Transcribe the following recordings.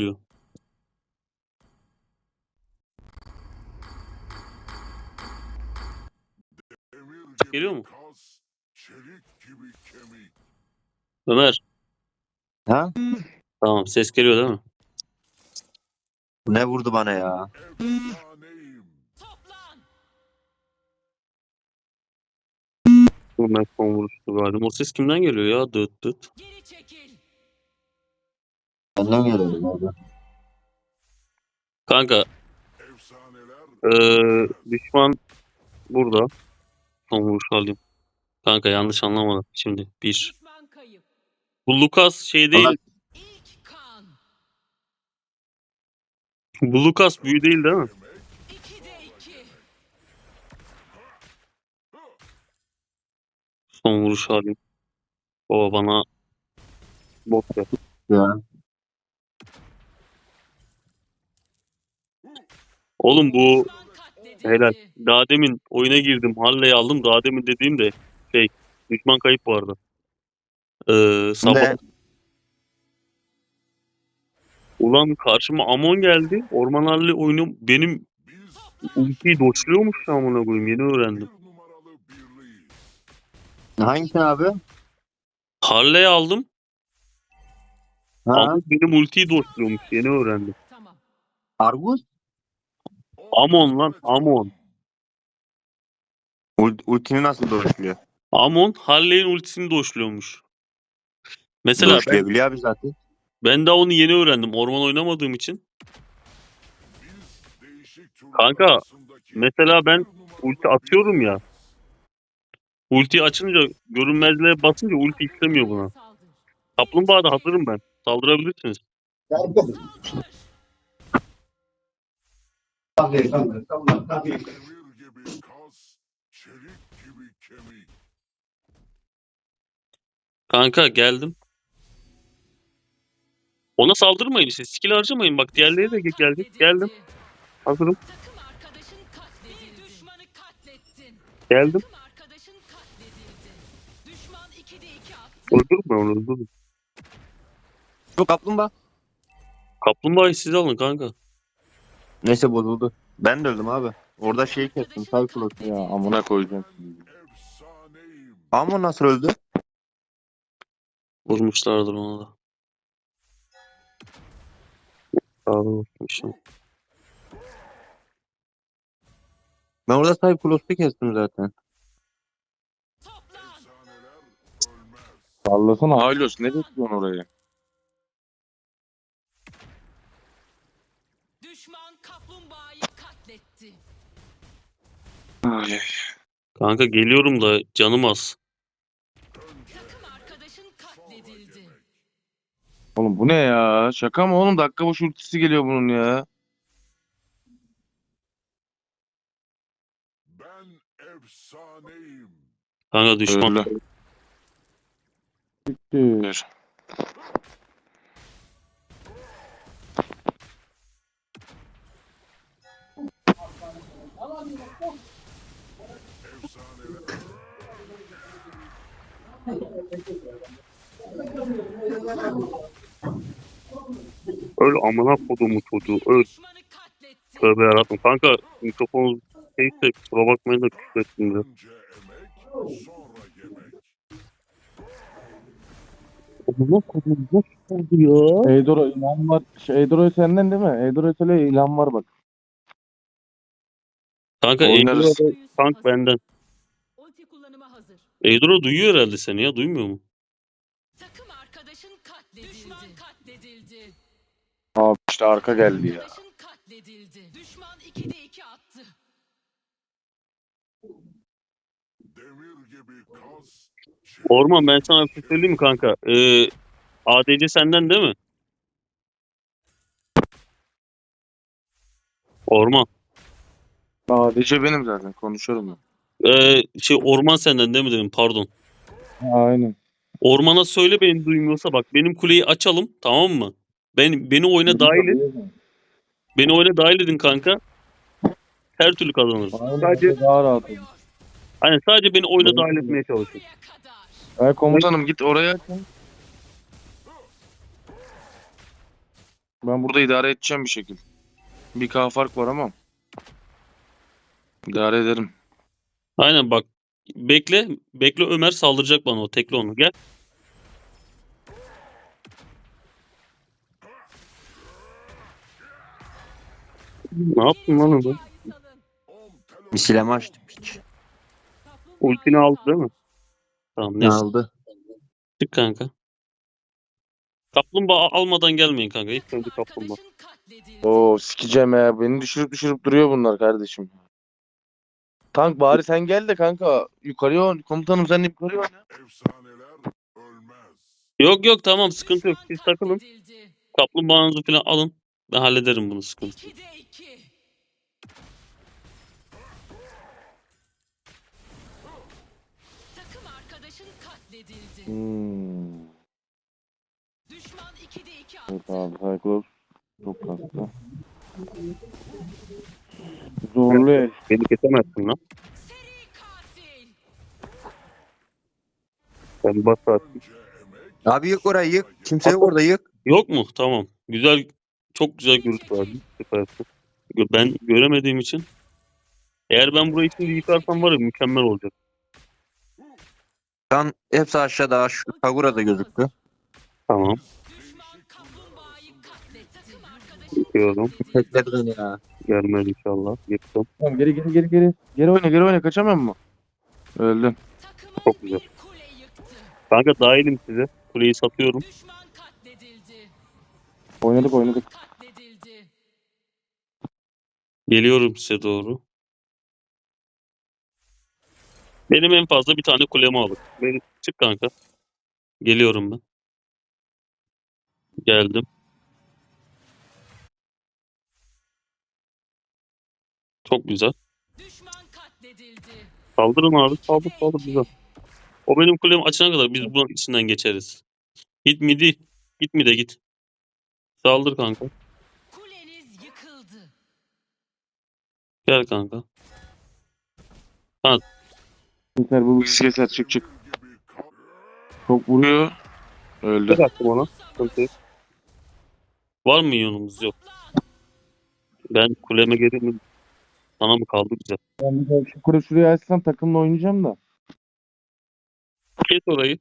diyor. Geliyor mu? Ömer. Ha? Tamam ses geliyor değil mi? Ne vurdu bana ya? Ben son vuruştu galiba. O ses kimden geliyor ya? Dıt dıt. Geri çekil. Benden geliyor abi. Kanka eee düşman burada. Son vuruş alayım. Kanka yanlış anlamadım şimdi. Bir. Bu Lucas şey değil. Kan. Bu Lucas büyü değil değil mi? Son vuruş alayım. Baba bana bok yap. Ya. Oğlum bu helal. Daha demin oyuna girdim. Halley aldım. Daha demin dediğim de şey düşman kayıp bu arada. Ee, sabah Ne? ulan karşıma Amon geldi. Orman Halley oyunu benim ultiyi doçluyormuş amına koyayım. Yeni öğrendim. Hangisi abi? Harley aldım. Ha? Ama benim ultiyi doçluyormuş. Yeni öğrendim. Tamam. Argus? Amon lan Amon. Ult- ultini nasıl doşluyor? Amon Harley'in ultisini doçluyormuş. Mesela ben, Doşlayabiliyor abi zaten. ben daha onu yeni öğrendim. Orman oynamadığım için. Kanka mesela ben ulti atıyorum ya. Ulti açınca görünmezliğe basınca ulti istemiyor buna. Kaplumbağada hazırım ben. Saldırabilirsiniz. Kanka geldim. Ona saldırmayın işte. Skill harcamayın. Bak diğerleri de geldi. Geldim. Hazırım. Takım arkadaşın katledildi. Düşmanı katlettin. Geldim. Takım arkadaşın katledildi. Düşman 2'de 2 attı. Öldürme onu öldürme. Şu kaplumbağa. Kaplumbağayı siz alın kanka. Neyse bozuldu. Ben de öldüm abi. Orada şeyi kestim. Cyclops ya amına koyacağım. Ama nasıl öldü? Vurmuşlardır ona da. Sağda vurmuşum. Ben orada Cyclops'u kestim zaten. Toplan. Sallasana Halios ne bekliyorsun oraya? Ay, Kanka geliyorum da canım az. Takım arkadaşın katledildi. oğlum bu ne ya? Şaka mı oğlum? Dakika boş ultisi geliyor bunun ya. Ben efsaneyim. Kanka düşman. Öyle. Siktir. Öl amına kodumu çocuğu. Öl. Tövbe yarabbim. Kanka mikrofon şeyse kusura bakmayın da küfür ettim yemek. Amına kodum nasıl oldu ya? Eydoro ilan var. Şey, Eydoro senden değil mi? Eydoro söyle ilan var bak. Kanka Oynarız. Tank benden. Eydora duyuyor herhalde seni ya. Duymuyor mu? Takım arkadaşın katledildi. Düşman katledildi. Abi işte arka geldi ya. Arkadaşın katledildi. Düşman 2'de 2 attı. Demir gibi kas, Orman ben sana bir şey söyleyeyim mi kanka? Ee, ADC senden değil mi? Orman. ADC benim zaten konuşuyorum ben. Ee, şey orman senden değil mi dedim pardon. Aynen. Ormana söyle beni duymuyorsa bak benim kuleyi açalım tamam mı? Ben beni oyuna dahil et. Beni oyuna dahil edin kanka. Her türlü kazanırız. Sadece daha rahat olur. hani sadece beni oyuna dahil etmeye çalışın. Ay komutanım git oraya açın. Ben burada idare edeceğim bir şekil. Bir K fark var ama. İdare ederim. Aynen bak. Bekle. Bekle Ömer saldıracak bana o. Tekle onu. Gel. Ne yaptın lan onu? Misileme açtım hiç. Ultini aldı değil mi? Tamam Ne neyse. aldı? Çık kanka. Kaplumbağa almadan gelmeyin kanka. İlk önce kaplumbağa. Oo sikeceğim ya. Beni düşürüp düşürüp duruyor bunlar kardeşim. Tank bari sen gel de kanka. Yukarıya oyn. Komutanım sen yukarıya oyna. Efsaneler ölmez. Yok yok tamam sıkıntı yok. Siz takılın. Kaplumbağanızı falan alın. Ben hallederim bunu sıkıntı. yok. 2'de 2. Takım arkadaşın katledildi. Hmm. Düşman 2'de 2 Evet attı. abi Cyclops çok kastı. Zorlu el. Beni kesemezsin lan. Ben bas at. Abi yık orayı yık. Kimse yok orada yık. Yok mu? Tamam. Güzel. Çok güzel görüntü. Süpersin. Ben göremediğim için. Eğer ben burayı şimdi yıkarsam var ya mükemmel olacak. Kan hepsi aşağıda. Şu Kagura da gözüktü. Tamam. Arkadaşın Yıkıyorum. Tekledi beni ya. Gelmez inşallah. Yıktım. Tamam geri geri geri geri. Geri oyna geri oyna kaçamıyor mu? Öldüm. Çok güzel. Kanka dahilim size. Kuleyi satıyorum. Oynadık oynadık. Geliyorum size doğru. Benim en fazla bir tane kulemi alır. Beni çık kanka. Geliyorum ben. Geldim. Çok güzel. Düşman katledildi. Saldırın abi. Saldır saldır güzel. O benim kulemi açana kadar biz bunun içinden geçeriz. Git midi. Git mide git. Saldır kanka. Kuleniz yıkıldı. Gel kanka. Keser bu bilgisi keser çık çık. Çok vuruyor. Öldü. Tek attım ona. Sıkıntı. Var mı yonumuz? Yok. Ben kuleme geri mi? Sana mı kaldı güzel. Ben bir daha şu kure şuraya açsam takımla oynayacağım da. Kes orayı.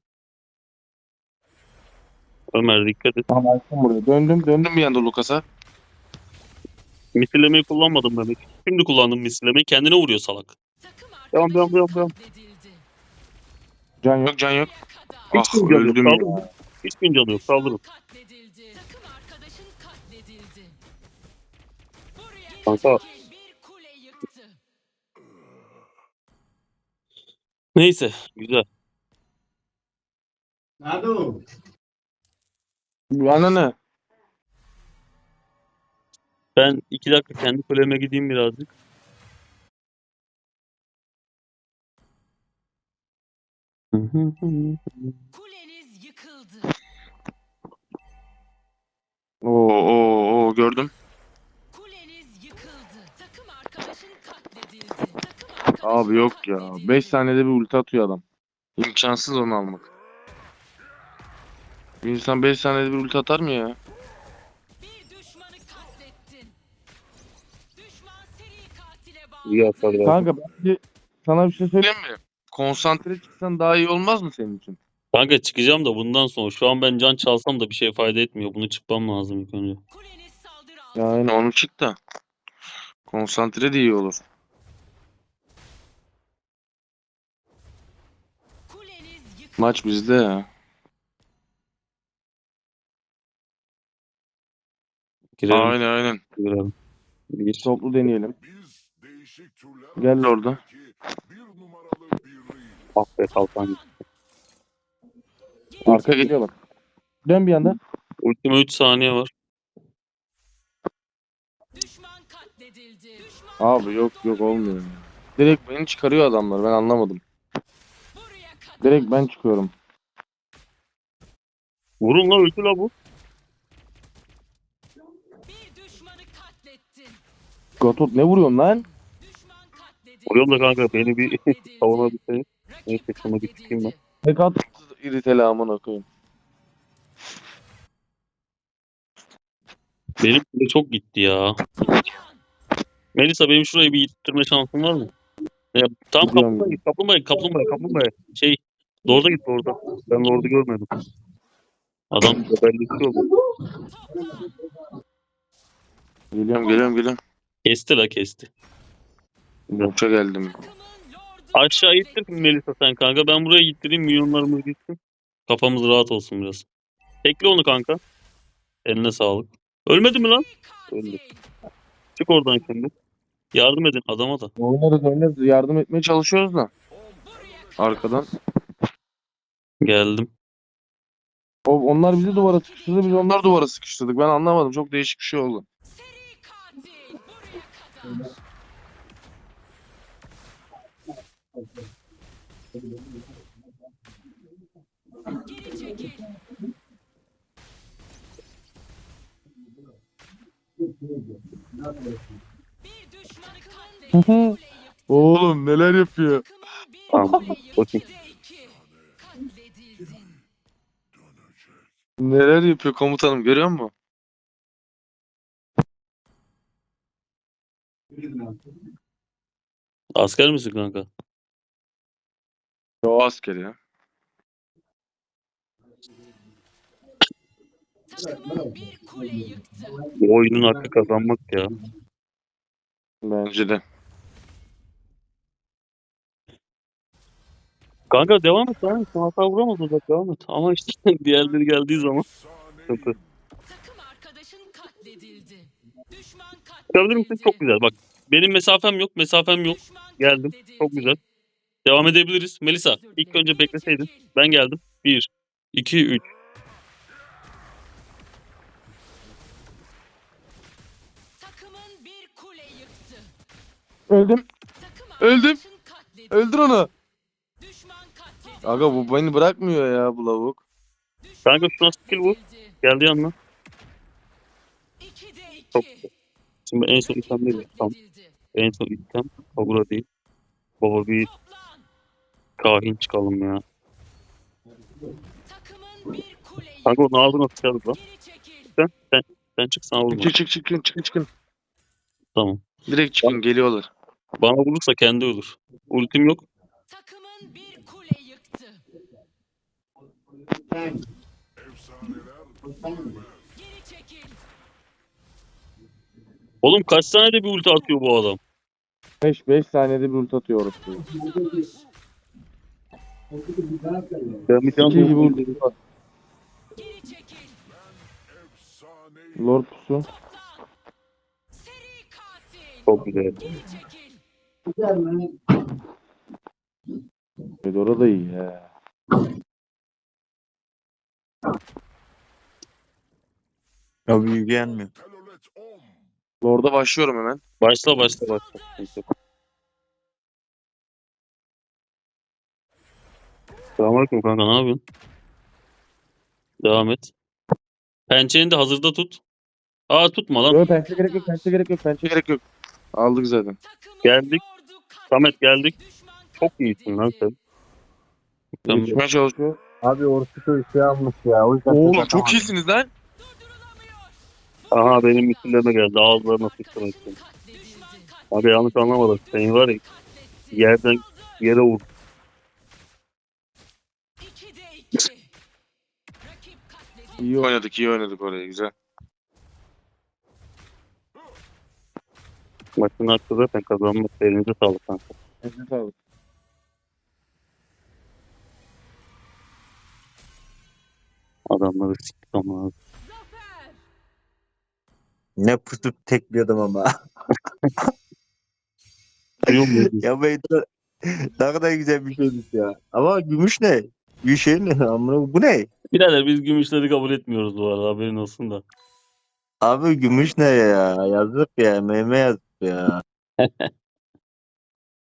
Ömer dikkat et. Tamam açtım buraya. Döndüm döndüm bir anda Lucas'a. Misillemeyi kullanmadım ben hiç. Şimdi kullandım misillemeyi. Kendine vuruyor salak. Devam, devam, devam, devam. Can yok can yok. Hiç Ah canı yok? öldüm Saldırın. ya. Hiçbir canı yok. Saldırın. Katledildi. Takım arkadaşın katledildi. Buraya Kanka. Neyse. Güzel. Bana ne? Ben iki dakika kendi kuleme gideyim birazcık. Kuleniz yıkıldı. Oo oo oo gördüm. Abi yok ya. katledildi. 5 saniyede bir ulti atıyor adam. İmkansız onu almak. Bir insan 5 saniyede bir ulti atar mı ya? Bir düşmanı katlettin. Düşman seri katile İyi bağlı. hasar verdi. Kanka bence sana bir şey söyleyeyim mi? Konsantre çıksan daha iyi olmaz mı senin için? Kanka çıkacağım da bundan sonra. Şu an ben can çalsam da bir şey fayda etmiyor. Bunu çıkmam lazım ilk önce. Ya aynen onu çık da. Konsantre de iyi olur. Maç bizde ya. Girelim. Aynen aynen. girelim. Bir. Toplu deneyelim. Gel orada. Ah be kalkan. Arka geliyor bak. Dön bir anda. Ultime 3 saniye var. Düşman katledildi. Düşman Abi yok yok olmuyor. Direkt beni çıkarıyor adamlar ben anlamadım. Direkt ben çıkıyorum. Vurun lan öldü la bu. Bir düşmanı katlettin. Gatot ne vuruyorsun lan? Düşman katledildi. Vuruyorum da kanka beni bir Katledildi. savunabilseniz. Rakip Neyse, şuna bir çıkayım ben. katledildi. Tek at iriteli amına koyayım. Benim kule çok gitti ya. Melisa benim şurayı bir ittirme şansın var mı? Ya, tamam Gidiyorum. kaplumbağa git, kaplumbağa git, kaplumbağa, kaplumbağa. Şey, Lord'a git Lord'a. Ben Lord'u görmedim. Adam belli oldu. Geliyorum geliyorum geliyorum. Kesti la kesti. Yokça geldim. Aşağı ittir Melisa sen kanka. Ben buraya ittireyim milyonlarımız gitsin. Kafamız rahat olsun biraz. Tekle onu kanka. Eline sağlık. Ölmedi mi lan? Öldü. Çık oradan şimdi. Yardım edin adama da. Oynarız oynarız. Yardım etmeye çalışıyoruz da. Arkadan. Geldim. O, onlar bizi duvara sıkıştırdı. Biz onlar duvara sıkıştırdık. Ben anlamadım. Çok değişik bir şey oldu. Geri çekil. Bir düşmanı. Oğlum neler yapıyor? Tamam, kuleyi Neler yapıyor komutanım görüyor musun? Asker misin kanka? O asker ya. Takımın bir yıktı. Bu oyunun hakkı kazanmak ya. Bence de. Kanka devam et lan. Sen hata vuramaz olacak devam et. Ama işte diğerleri geldiği zaman sıkıntı. Takım arkadaşın katledildi. Düşman Çıkabilir misin? Çok güzel. Bak benim mesafem yok. Mesafem yok. Geldim. Çok güzel. Devam edebiliriz. Melisa ilk önce bekleseydin. Ben geldim. 1, 2, 3. Takımın bir kule yıktı. Öldüm. Takım Öldüm. arkadaşın katledildi. Öldür onu. Aga bu beni bırakmıyor ya bu lavuk. Kanka şuna skill vur. katledildi. Geldi yanına. Çok Şimdi en son item değil. Katledildi. En son item. Kagura değil. Baba bir kahin çıkalım ya. Kanka onun ağzına sıçarız lan. Sen, sen, sen çık sana vurma. Çık çık çıkın çıkın çıkın. Tamam. Direkt çıkın geliyorlar. Bana vurursa kendi ölür. Ultim yok. Takımın bir kule yıktı. Efsaneler ölmez. Geri çekil. Oğlum kaç tane de bir ulti atıyor bu adam. 5 5 saniyede bir ulti atıyor orası. İki gibi ulti. Efsanevi. Lord pusu. Çok güzel. Fedora da iyi he. Ya büyü gelmiyor. Lord'a başlıyorum hemen. Başla başla başla. Selamünaleyküm kanka ne yapıyorsun? Devam et. Pençeni de hazırda tut. Aa tutma lan. Yok pençe gerek yok pençe gerek yok pençe gerek yok. Aldık zaten. Geldik. Samet geldik. Çok iyisin lan sen. Mükemmel. Çıkmaya çalışıyor. Abi orası şu şey almış ya. O yüzden Oğlum çok iyisiniz lan. Aha benim misillerime geldi. Ağızlarına için. Katledildi. Abi yanlış anlamadım. Seni var ya yerden yere vur. İyi oynadık iyi oynadık orayı güzel. Maçın hakkı zaten kazanmak. Elinize sağlık kanka. Eline sağlık. Adamları siktik ama. Zafer. Ne pusup tekliyordum ama. Ya de ne kadar güzel bir şeymiş ya. Ama gümüş ne? Bir şey ne? Amına bu ne? Birader biz gümüşleri kabul etmiyoruz bu arada haberin olsun da. Abi gümüş ne ya? Yazık ya. Meme yazık ya.